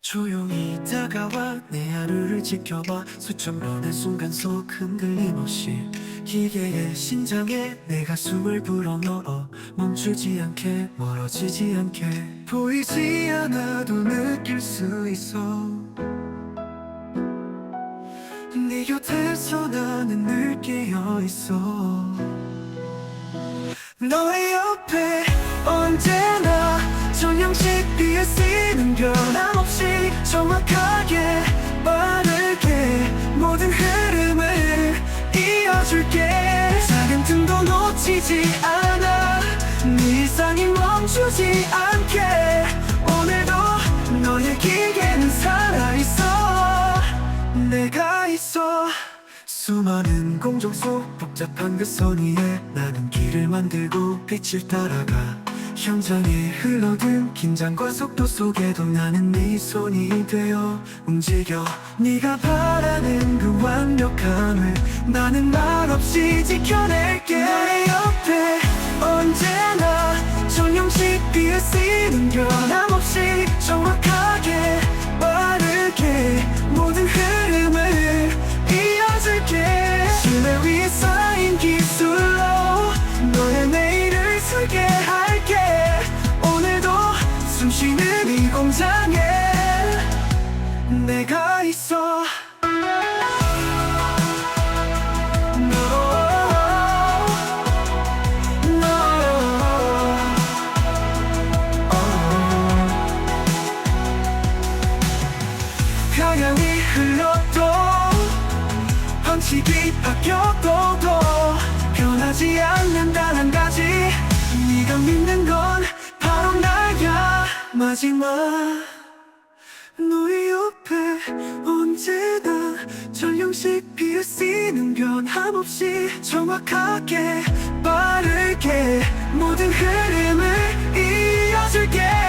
조용히 다가와 내 하루를 지켜봐. 수천 번의 순간 속 흔들림 없이 기계의 심장에 내가 숨을 불어넣어. 멈추지 않게 멀어지지 않게. 보이지 않아도 느낄 수 있어. 네 곁에서 나는 늘 깨어 있어. 너의 옆에 정확하게 빠르게. 모든 흐름을 이어줄게. 작은 틈도 놓치지 않아. 네 일상이 멈추지 않게. 오늘도 너의 기계는 살아있어. 내가 있어. 수많은 공정 속 복잡한 그 선 위에 나는 길을 만들고 빛을 따라가 현장에 흘러든 긴장과 속도 속에도 나는 네 손이 되어 움직여. 네가 바라는 그 완벽함을 나는 말없이 지켜낼게. 너의 옆에 언제나 전형식 BS는 변함없이 숨쉬는 이 공장에 내가 있어. 평양이 흘러도 방식이 바뀌어도 도 변하지 않는 단 한 가지. 네가 믿는 나야 마지막 너의 옆에 언제나 전형식 BS는 변함없이 정확하게 빠르게 모든 흐름을 이어줄게